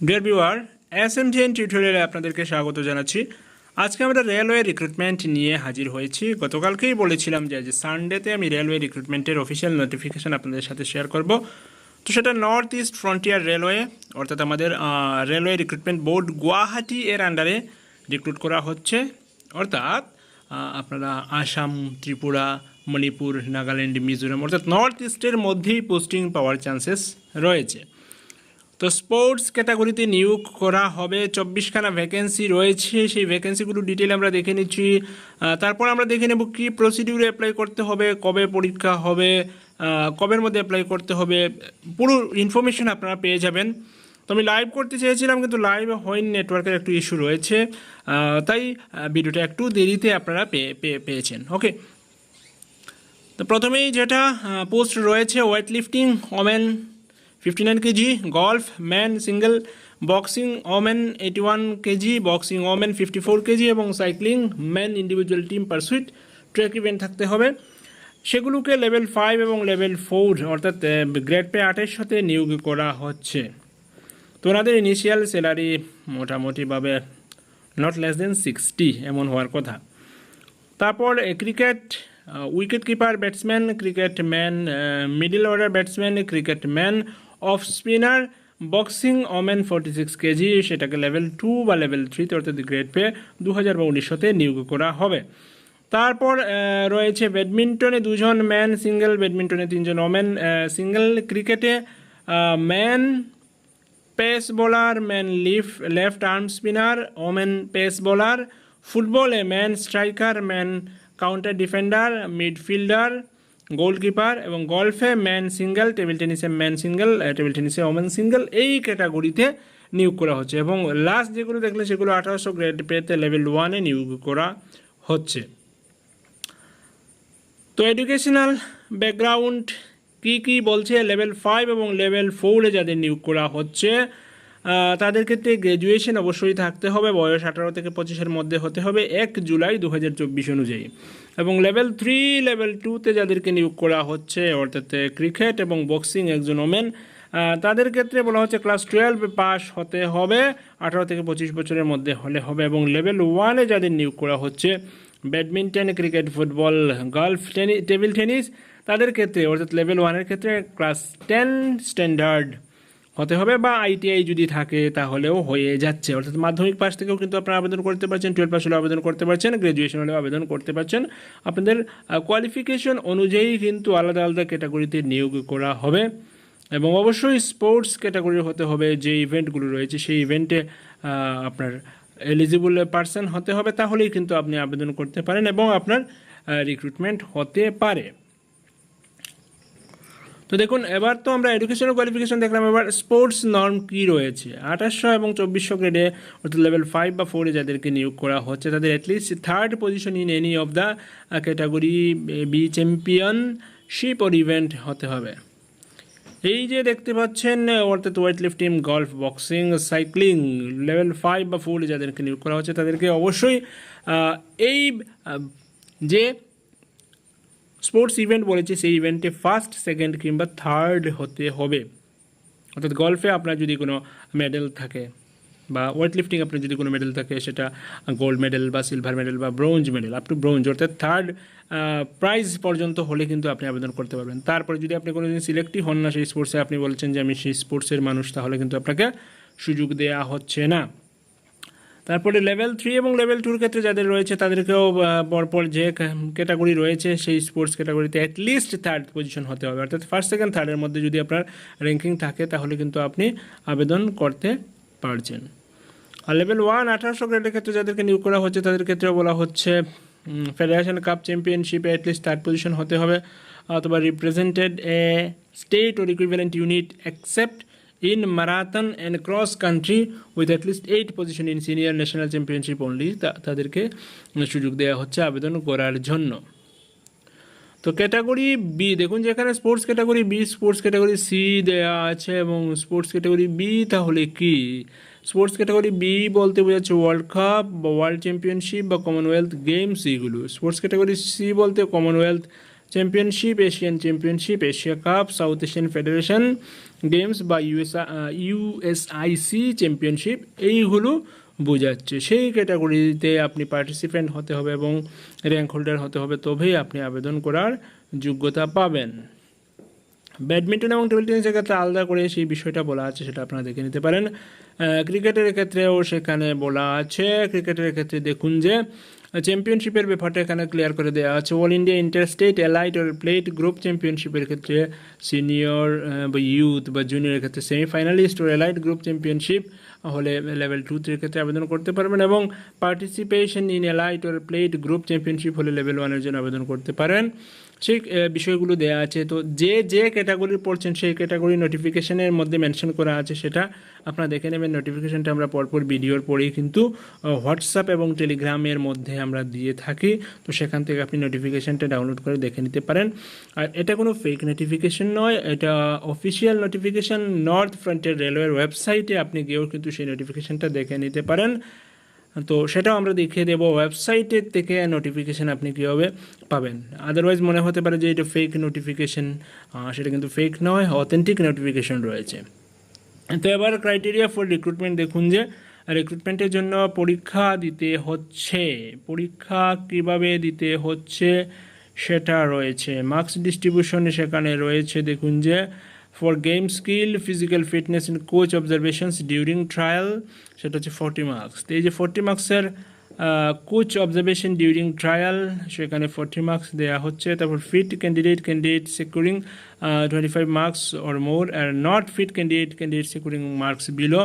Dear viewer S M TN টিউটোরিয়ালে আপনাদেরকে স্বাগত জানাচ্ছি। আজকে আমরা রেলওয়ে রিক্রুটমেন্ট নিয়ে হাজির হয়েছি। গতকালকেই বলেছিলাম যে আজ সানডেতে আমি রেলওয়ে রিক্রুটমেন্টের অফিসিয়াল নোটিফিকেশান আপনাদের সাথে শেয়ার করব। তো সেটা নর্থ ইস্ট ফ্রন্টিয়ার রেলওয়ে অর্থাৎ আমাদের রেলওয়ে রিক্রুটমেন্ট বোর্ড গুয়াহাটি এর আন্ডারে রিক্রুট করা হচ্ছে। অর্থাৎ আপনারা আসাম, ত্রিপুরা, মণিপুর, নাগাল্যান্ড, মিজোরাম, অর্থাৎ নর্থ ইস্টের মধ্যেই পোস্টিং পাওয়ার চান্সেস রয়েছে। তো স্পোর্টস ক্যাটাগরিতে নিয়োগ করা হবে। চব্বিশখানা ভ্যাকেন্সি রয়েছে। সেই ভ্যাকেন্সিগুলো ডিটেল আমরা দেখে নিচ্ছি। তারপর আমরা দেখে নেব কী প্রসিডিউরে অ্যাপ্লাই করতে হবে, কবে পরীক্ষা হবে কবের মধ্যে অ্যাপ্লাই করতে হবে। পুরো ইনফরমেশন আপনারা পেয়ে যাবেন। তো আমি লাইভ করতে চেয়েছিলাম, কিন্তু লাইভ হয়নি নেটওয়ার্কের একটু ইস্যু রয়েছে। তাই ভিডিওটা একটু দেরিতে আপনারা পেয়ে, পেয়ে- পেয়েছেন। ওকে তো প্রথমেই যেটা পোস্ট রয়েছে weight lifting women fifty nine KG golf man single boxing women eighty one KG boxing women fifty four KG এবং cycling man individual team pursuit track event থাকতে হবে। সেগুলোকে লেভেল ফাইভ এবং লেভেল ফোর অর্থাৎ grade pay আটের সাথে নিয়োগ করা হচ্ছে। তো ওনাদের ইনিশিয়াল স্যালারি মোটামুটিভাবে নট লেস দেন সিক্সটি এমন হওয়ার কথা। তারপর cricket wicket keeper batsman cricket man middle order batsman cricket man off spinner, boxing women forty six KG, সেটাকে লেভেল টু বা লেভেল থ্রিতে অর্থাৎ গ্রেড পে দু হাজার বা উনিশশোতে নিয়োগ করা হবে। তারপর রয়েছে ব্যাডমিন্টনে দুজন ম্যান, সিঙ্গেল ব্যাডমিন্টনে তিনজন ওমেন সিঙ্গেল ক্রিকেটে man pace bowler, man left, left arm spinner, women pace bowler, ফুটবলে man striker, man counter defender, midfielder goalkeeper এবং গলফে ম্যান সিঙ্গেল টেবিল টেনিসে ম্যান সিঙ্গেল টেবিল টেনিসে ওমেন সিঙ্গেল এই ক্যাটাগরিতে নিয়োগ করা হচ্ছে এবং লাস্ট যেগুলো দেখলে সেগুলো আঠারোশো গ্রেড পেতে লেভেল ওয়ানে নিয়োগ করা হচ্ছে। তো এডুকেশনাল ব্যাকগ্রাউন্ড কি কি বলছে? লেভেল ফাইভ এবং লেভেল ফোরে যাদের নিয়োগ করা হচ্ছে তাদের ক্ষেত্রে গ্র্যাজুয়েশন অবশ্যই থাকতে হবে, বয়স আঠারো থেকে পঁচিশের মধ্যে হতে হবে এক জুলাই দু হাজার চব্বিশ অনুযায়ী। এবং লেভেল থ্রি লেভেল টুতে যাদেরকে নিয়োগ করা হচ্ছে, অর্থাৎ ক্রিকেট এবং বক্সিং একজন ওমেন তাদের ক্ষেত্রে বলা হচ্ছে ক্লাস টুয়েলভ পাস হতে হবে, আঠারো থেকে পঁচিশ বছরের মধ্যে হলে হবে। এবং লেভেল ওয়ানে যাদের নিয়োগ করা হচ্ছে badminton cricket football golf table tennis তাদের ক্ষেত্রে, অর্থাৎ লেভেল ওয়ানের ক্ষেত্রে ক্লাস টেন স্ট্যান্ডার্ড হতে হবে বা আইটিআই যদি থাকে তাহলেও হয়ে যাচ্ছে। অর্থাৎ মাধ্যমিক পাশ থেকেও কিন্তু আপনারা আবেদন করতে পারছেন, টুয়েলভ পাস হলেও আবেদন করতে পারছেন গ্র্যাজুয়েশন হলেও আবেদন করতে পারছেন। আপনাদের কোয়ালিফিকেশন অনুযায়ী কিন্তু আলাদা আলাদা ক্যাটাগরিতে নিয়োগ করা হবে। এবং অবশ্যই স্পোর্টস ক্যাটাগরির হতে হবে, যে ইভেন্টগুলো রয়েছে সেই ইভেন্টে আপনার এলিজিবল পার্সন হতে হবে, তাহলেই কিন্তু আপনি আবেদন করতে পারেন এবং আপনার রিক্রুটমেন্ট হতে পারে। তো দেখুন, এবার তো আমরা এডুকেশনাল কোয়ালিফিকেশন দেখলাম, এবার স্পোর্টস নর্ম কি রয়েছে? আঠাশশো এবং চব্বিশশো গ্রেডে অর্থাৎ লেভেল ফাইভ বা ফোরে যাদেরকে নিয়োগ করা হচ্ছে, তাদের at least third position in any of the category B championship or event হতে হবে। এই যে দেখতে পাচ্ছেন, অর্থাৎ weight lifting golf boxing cycling level five বা ফোর যাদেরকে নিয়োগ করা হচ্ছে, তাদেরকে অবশ্যই এই যে স্পোর্টস ইভেন্ট বলেছে, সেই ইভেন্টে ফার্স্ট সেকেন্ড কিংবা থার্ড হতে হবে। অর্থাৎ গল্ফে আপনার যদি কোনো মেডেল থাকে বা ওয়েট লিফটিং আপনার যদি কোনো মেডেল থাকে, সেটা গোল্ড মেডেল বা সিলভার মেডেল বা bronze medal up to bronze অর্থাৎ থার্ড প্রাইজ পর্যন্ত হলে কিন্তু আপনি আবেদন করতে পারবেন। তারপরে যদি আপনি কোনো দিন সিলেক্টই হন না সেই স্পোর্টসে আপনি বলছেন যে আমি সেই স্পোর্টসের মানুষ, তাহলে কিন্তু আপনাকে সুযোগ দেওয়া হচ্ছে না। তারপরে লেভেল থ্রি এবং লেভেল টুর ক্ষেত্রে যাদের রয়েছে, তাদেরকেও পরপর যে ক্যাটাগরি রয়েছে, সেই স্পোর্টস ক্যাটাগরিতে অ্যাটলিস্ট থার্ড পজিশন হতে হবে। অর্থাৎ ফার্স্ট সেকেন্ড থার্ডের মধ্যে যদি আপনার র্যাঙ্কিং থাকে, তাহলে কিন্তু আপনি আবেদন করতে পারছেন। আর লেভেল ওয়ান আঠারোশো গ্রেডের ক্ষেত্রে যাদেরকে নিয়োগ করা হচ্ছে, তাদের ক্ষেত্রেও বলা হচ্ছে ফেডারেশন কাপ চ্যাম্পিয়নশিপে অ্যাটলিস্ট থার্ড পজিশন হতে হবে, অথবা represented a state or equivalent unit accept in marathon and cross country with at least eight position in senior national championship only তাদেরকে সুযোগ দেওয়া হচ্ছে আবেদন করার জন্য। তো ক্যাটাগরি বি দেখুন যেখানে sports category B sports category C দেওয়া আছে এবং স্পোর্টস ক্যাটাগরি বি তাহলে কি? স্পোর্টস ক্যাটাগরি বি বলতে বোঝাচ্ছে ওয়ার্ল্ড কাপ বা ওয়ার্ল্ড চ্যাম্পিয়নশিপ বা কমনওয়েলথ গেমস এগুলো। স্পোর্টস ক্যাটাগরি সি বলতে Commonwealth championship Asian championship Asia cup South Asian federation games বা ইউএস ইউএসআইসি চ্যাম্পিয়নশিপ এইগুলো বোঝাচ্ছে। সেই ক্যাটাগরিতে আপনি পার্টিসিপেন্ট হতে হবে এবং র্যাঙ্ক হোল্ডার হতে হবে, তবেই আপনি আবেদন করার যোগ্যতা পাবেন। ব্যাডমিন্টন এবং টেবিল টেনিসের ক্ষেত্রে আলাদা করে সেই বিষয়টা বলা আছে, সেটা আপনারা দেখে নিতে পারেন। ক্রিকেটের ক্ষেত্রেও সেখানে বলা আছে, ক্রিকেটের ক্ষেত্রে দেখুন যে চ্যাম্পিয়নশিপের ব্যাপারটা এখানে ক্লিয়ার করে দেওয়া আছে। All India interstate elite or plate group চ্যাম্পিয়নশিপের ক্ষেত্রে সিনিয়র বা ইউথ বা জুনিয়রের ক্ষেত্রে সেমিফাইনালিস্ট ও এলাইট গ্রুপ চ্যাম্পিয়নশিপ হলে লেভেল টু থ্রির ক্ষেত্রে আবেদন করতে পারবেন এবং participation in elite or plate group championship হলে লেভেল ওয়ানের জন্য আবেদন করতে পারেন। সেই বিষয়গুলো দেওয়া আছে। তো যে যে ক্যাটাগরি পড়ছেন, সেই ক্যাটাগরি নোটিফিকেশনের মধ্যে মেনশন করা আছে সেটা আপনারা দেখে নেবেন। নোটিফিকেশনটা আমরা পরপর ভিডিওর পরেই কিন্তু হোয়াটসঅ্যাপ এবং টেলিগ্রামের মধ্যে আমরা দিয়ে থাকি। তো সেখান থেকে আপনি নোটিফিকেশনটা ডাউনলোড করে দেখে নিতে পারেন। আর এটা কোনো ফেক নোটিফিকেশন নয়, এটা অফিসিয়াল নোটিফিকেশন নর্থ ফ্রন্টের রেলওয়ের ওয়েবসাইটে আপনি গিয়েও কিন্তু সেই নোটিফিকেশনটা দেখে নিতে পারেন। তো সেটাও আমরা দেখিয়ে দেবো ওয়েবসাইটের থেকে নোটিফিকেশান আপনি কীভাবে পাবেন। আদারওয়াইজ মনে হতে পারে যে এটা ফেক নোটিফিকেশান সেটা কিন্তু ফেক নয় অথেন্টিক নোটিফিকেশন রয়েছে। তো এবার ক্রাইটেরিয়া ফর রিক্রুটমেন্ট দেখুন যে রিক্রুটমেন্টের জন্য পরীক্ষা দিতে হচ্ছে। পরীক্ষা কীভাবে দিতে হচ্ছে সেটা রয়েছে। মার্কস ডিস্ট্রিবিউশনে সেখানে রয়েছে, দেখুন যে for game skill physical fitness in coach observations during trial সেটা হচ্ছে ফর্টি মার্কস তো এই যে ফর্টি মার্কসের কোচ অবজারভেশন ডিউরিং ট্রায়াল সেখানে ফর্টি মার্কস দেওয়া হচ্ছে। তারপর fit candidate candidate securing twenty five marks or more R not fit candidate candidate securing marks below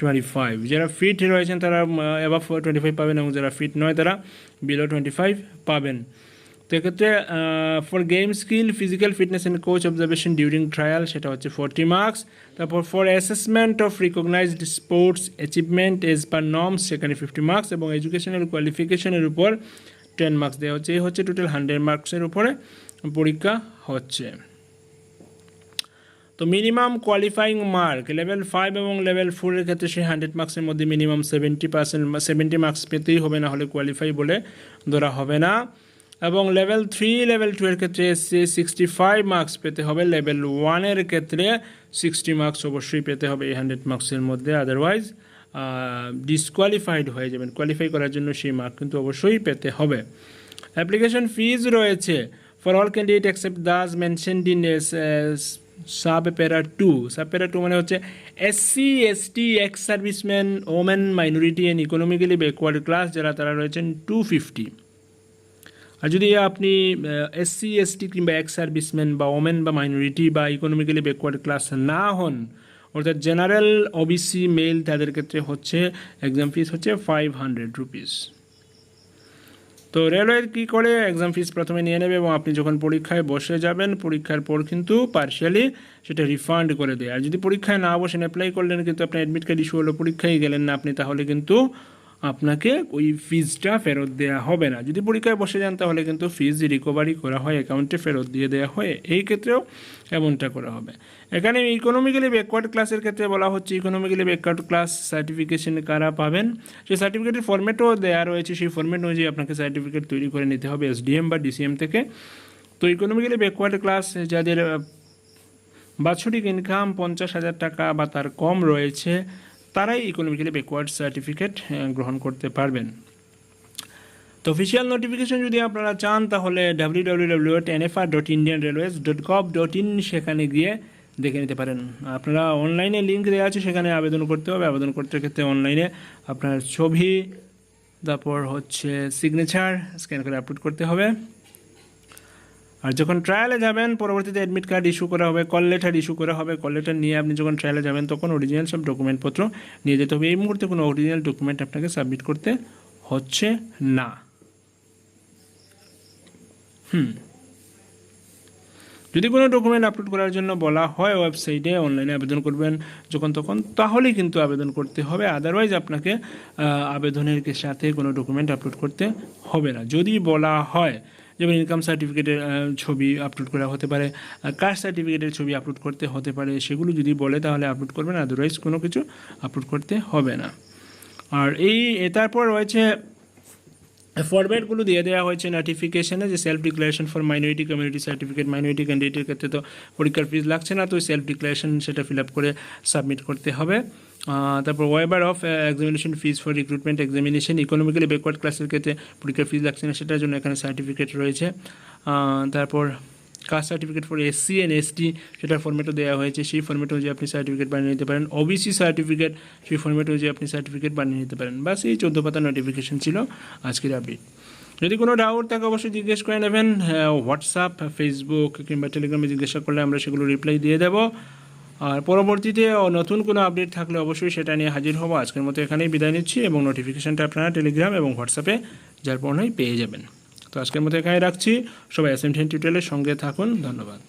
twenty five যারা ফিট রয়েছেন তারা অ্যাবাভ টোয়েন্টি ফাইভ পাবেন এবং যারা ফিট নয় তারা বিলো টোয়েন্টি ফাইভ পাবেন। তো এক্ষেত্রে for game skill physical fitness and coach observation during trial সেটা হচ্ছে ফোরটি মার্কস তারপর for assessment of recognised sports achievement as per norms সেখানে ফিফটি মার্কস এবং এডুকেশনাল কোয়ালিফিকেশনের উপর টেন মার্কস দেওয়া হচ্ছে। এই হচ্ছে টোটাল হান্ড্রেড মার্কসের উপরে পরীক্ষা হচ্ছে। তো minimum qualifying mark level five এবং লেভেল ফোরের ক্ষেত্রে সেই হান্ড্রেড মার্কসের মধ্যে minimum seventy percent seventy marks পেতেই হবে, না হলে কোয়ালিফাই বলে ধরা হবে না। এবং লেভেল থ্রি লেভেল টু এর ক্ষেত্রে এসছে সিক্সটি ফাইভ মার্কস পেতে হবে। লেভেল ওয়ানের ক্ষেত্রে সিক্সটি মার্কস অবশ্যই পেতে হবে এই হান্ড্রেড মার্কসের মধ্যে। আদারওয়াইজ ডিসকোয়ালিফাইড হয়ে যাবেন। কোয়ালিফাই করার জন্য সেই মার্ক কিন্তু অবশ্যই পেতে হবে। অ্যাপ্লিকেশন ফিজ রয়েছে। For all candidate accept those mentioned in sub para two sub para two মানে হচ্ছে SC ST ex serviceman women minority and economically backward class যারা, তারা রয়েছেন টু ফিফটি আর যদি আপনি এসসি এসটি কিংবা এক্স সার্ভিসম্যান বা ওমেন বা মাইনরিটি বা ইকোনমিক্যালি ব্যাকওয়ার্ড ক্লাস না হন, অর্থাৎ জেনারেল ওবিসি মেল তাদের ক্ষেত্রে হচ্ছে এক্সাম ফিস হচ্ছে ফাইভ হান্ড্রেড রুপিস তো রেলওয়ের কী করে এক্সাম ফিস প্রথমে নিয়ে নেবে এবং আপনি যখন পরীক্ষায় বসে যাবেন, পরীক্ষার পর কিন্তু পার্শিয়ালি সেটা রিফান্ড করে দেয়। আর যদি পরীক্ষায় না বসেন অ্যাপ্লাই করলেন, কিন্তু আপনি অ্যাডমিট কার্ড ইস্যু হলো, পরীক্ষায় গেলেন না আপনি, তাহলে কিন্তু আপনাকে ওই ফিজটা ফেরত দেওয়া হবে না। যদি পরীক্ষায় বসে যান, তাহলে কিন্তু ফিজ রিকভারি করা হয় অ্যাকাউন্টে ফেরত দিয়ে দেওয়া হয়। এই ক্ষেত্রেও এমনটা করা হবে। এখানে ইকোনমিক্যালি ব্যাকওয়ার্ড ক্লাসের ক্ষেত্রে বলা হচ্ছে ইকোনমিক্যালি ব্যাকওয়ার্ড ক্লাস সার্টিফিকেশন কারা পাবেন? সেই সার্টিফিকেটের ফর্মেটও দেওয়া রয়েছে। সেই ফর্মেট অনুযায়ী আপনাকে সার্টিফিকেট তৈরি করে নিতে হবে এসডিএম বা ডিসিএম থেকে। তো ইকোনমিক্যালি ব্যাকওয়ার্ড ক্লাস যাদের বাৎসরিক ইনকাম পঞ্চাশ হাজার টাকা বা তার কম রয়েছে তারাই ইকোনমিক্যালি ব্যাকওয়ার্ড সার্টিফিকেট গ্রহণ করতে পারবেন। তো অফিসিয়াল নোটিফিকেশন যদি আপনারা চান, তাহলে W W W dot NFR dot Indian railways dot gov dot in সেখানে গিয়ে দেখে নিতে পারেন। আপনারা অনলাইনে লিঙ্ক দেওয়া আছে, সেখানে আবেদন করতে হবে। আবেদন করতে ক্ষেত্রে অনলাইনে আপনার ছবি, তারপর হচ্ছে সিগনেচার স্ক্যান করে আপলোড করতে হবে। আর যখন ট্রায়ালে যাবেন, পরবর্তীতে অ্যাডমিট কার্ড ইস্যু করা হবে কল লেটার ইস্যু করা হবে কল লেটার নিয়ে আপনি যখন ট্রায়ালে যাবেন, তখন অরিজিনাল সব ডকুমেন্টপত্র নিয়ে যেতে হবে। এই মুহূর্তে কোনো অরিজিনাল ডকুমেন্ট আপনাকে সাবমিট করতে হচ্ছে না। হুম। যদি কোনো ডকুমেন্ট আপলোড করার জন্য বলা হয় ওয়েবসাইটে অনলাইনে আবেদন করবেন যখন তখন, তাহলেই কিন্তু আবেদন করতে হবে। আদারওয়াইজ আপনাকে আবেদনের সাথে কোনো ডকুমেন্ট আপলোড করতে হবে না। যদি বলা হয় যেমন ইনকাম সার্টিফিকেটের ছবি আপলোড করা হতে পারে কাস্ট সার্টিফিকেটের ছবি আপলোড করতে হতে পারে, সেগুলো যদি বলে তাহলে আপলোড করবেন আদারওয়াইজ কোনো কিছু আপলোড করতে হবে না। আর এই তারপর রয়েছে ফরম্যাটগুলো দিয়ে দেওয়া হয়েছে নোটিফিকেশনে যে self declaration for minority community certificate minority ক্যান্ডিডেটের ক্ষেত্রে তো পরীক্ষার ফিজ লাগছে না, তো সেলফ ডিক্লারেশন সেটা ফিল আপ করে সাবমিট করতে হবে। তারপর waiver of examination fees for recruitment examination economically backward ক্লাসের ক্ষেত্রে পরীক্ষার ফিজ লাগছে না সেটার জন্য এখানে সার্টিফিকেট রয়েছে। তারপর caste certificate for S SC and ST সেটার ফর্মেটও দেওয়া হয়েছে। সেই ফর্মেট অনুযায়ী আপনি সার্টিফিকেট বানিয়ে নিতে পারেন। ওবিসি সার্টিফিকেট সেই ফর্মেট অনুযায়ী আপনি সার্টিফিকেট বানিয়ে নিতে পারেন। বাস, এই চোদ্দ পাতা নোটিফিকেশন ছিল আজকের আপডেট যদি কোনো ডাউট থাকে, অবশ্যই জিজ্ঞেস করে নেবেন। হোয়াটসঅ্যাপ ফেসবুক কিংবা টেলিগ্রামে জিজ্ঞাসা করলে আমরা সেগুলো রিপ্লাই দিয়ে দেবো। আর পরবর্তীতে নতুন কোনো আপডেট থাকলে অবশ্যই সেটা নিয়ে হাজির হব। আজকের মতো এখানেই বিদায় নিচ্ছি এবং নোটিফিকেশানটা আপনারা টেলিগ্রাম এবং হোয়াটসঅ্যাপে যার পণ্যই পেয়ে যাবেন। তো আজকের মতো এখানে রাখছি। সবাই এম টিউটোরিয়ালের সঙ্গে থাকুন। ধন্যবাদ।